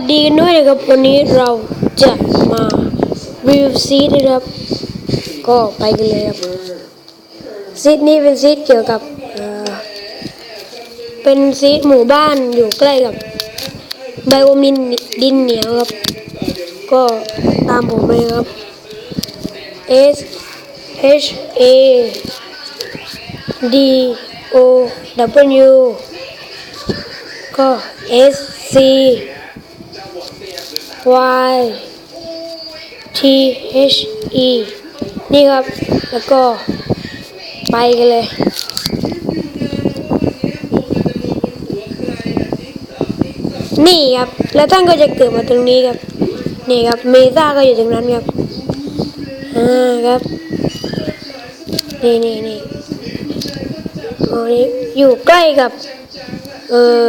สดีกันด้วยนะครับ วันนี้เราจะมารีวิวซีดนะครับ ก็ไปกันเลยครับซีดนี้เป็นซีดเกี่ยวกับเเป็นซีดหมู่บ้านอยู่ใกล้กับไบโอมินดินเหนียวครับ ก็ตามผมไปครับ S H A D O W ก็ S C Y T H E นี่ครับ แล้วก็ไปกันเลย นี่ครับ แล้วท่านก็จะเกิดมาตรงนี้ครับ นี่ครับ เมซ่าก็อยู่ตรงนั้นครับ อ่าครับ นี่นี่นี่อ๋อนี่อยู่ใกล้กับ เอ่อ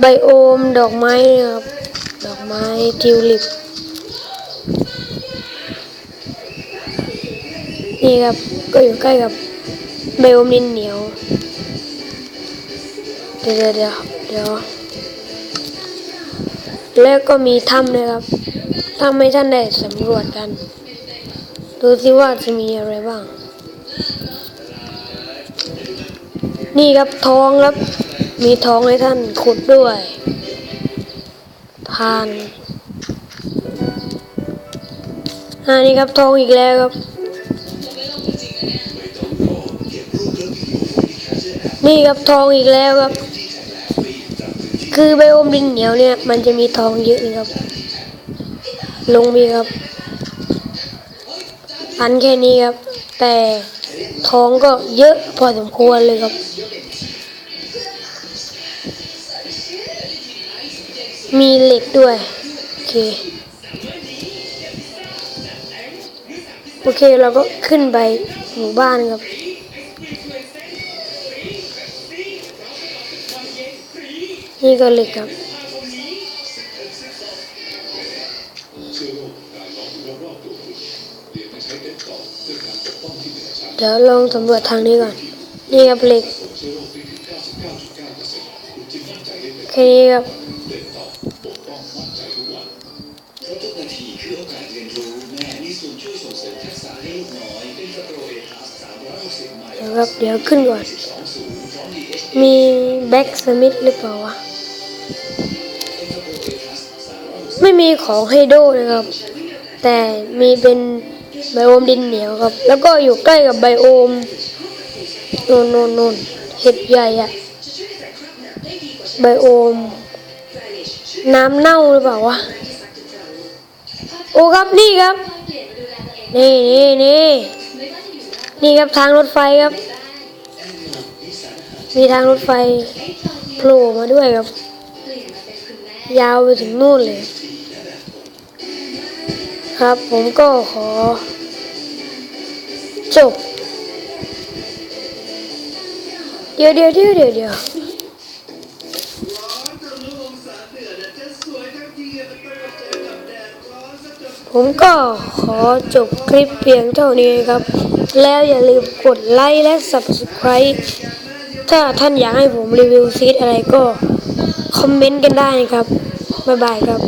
ไบโอมดอกไม้นะครับ ดอกไม้ทิวลิป นี่ครับ ก็อยู่ใกล้กับไบโอมดินเหนียว เดี๋ยวเดี๋ยวเดี๋ยวแล้วก็มีถ้ำด้วยครับ ถ้ำให้ท่านได้สำรวจกัน ดูสิว่าจะมีอะไรบ้าง นี่ครับท้องครับ มีท้องให้ท่านขุดด้วย ผ่านอันนี้ครับทองอีกแล้วครับ นี่ครับทองอีกแล้วครับ คือไบโอมดินเหนียวเนี่ย มันจะมีทองเยอะเลยครับ ลงมีครับ อันแค่นี้ครับ แต่ทองก็เยอะพอสมควรเลยครับ มีเหล็กด้วย โอเค โอเคเราก็ขึ้นไปหมู่บ้านครับ นี่ก็เหล็กครับเดี๋ยวลองสำรวจทางนี้ก่อน นี่ครับเหล็กแค่นี้ครับ ทุกนาทีคือโอกาสเรียนรู้แม่มีส่วนช่วยส่งเสริมทักษะให้ลูกน้อยเป็นสโตรเอทัส360ไมล์เดี๋ยวครับเดี๋ยวขึ้นก่อน มีแบ็กสมิธหรือเปล่าวะ ไม่มีของให้โดนะครับ แต่มีเป็นไบโอมดินเหนียวครับ แล้วก็อยู่ใกล้กับไบโอมนนโนนโนนเห็ดใหญ่อะไบโอม น้ำเน่าหรือเปล่าวะ โอ้ครับนี่ครับ นี่นี่นี่นี่ครับทางรถไฟครับ มีทางรถไฟโผล่มาด้วยครับ ยาวไปถึงนู่นเลย ครับผมก็ขอ จบ เดี๋ยวเดี๋ยวเดี๋ยวเดี๋ยวเดียว ผมก็ขอจบคลิปเพียงเท่านี้ครับ แล้วอย่าลืมกดไลค์และ Subscribe ถ้าท่านอยากให้ผมรีวิวซีดอะไรก็ คอมเมนต์กันได้นะครับ บ๊ายบายครับ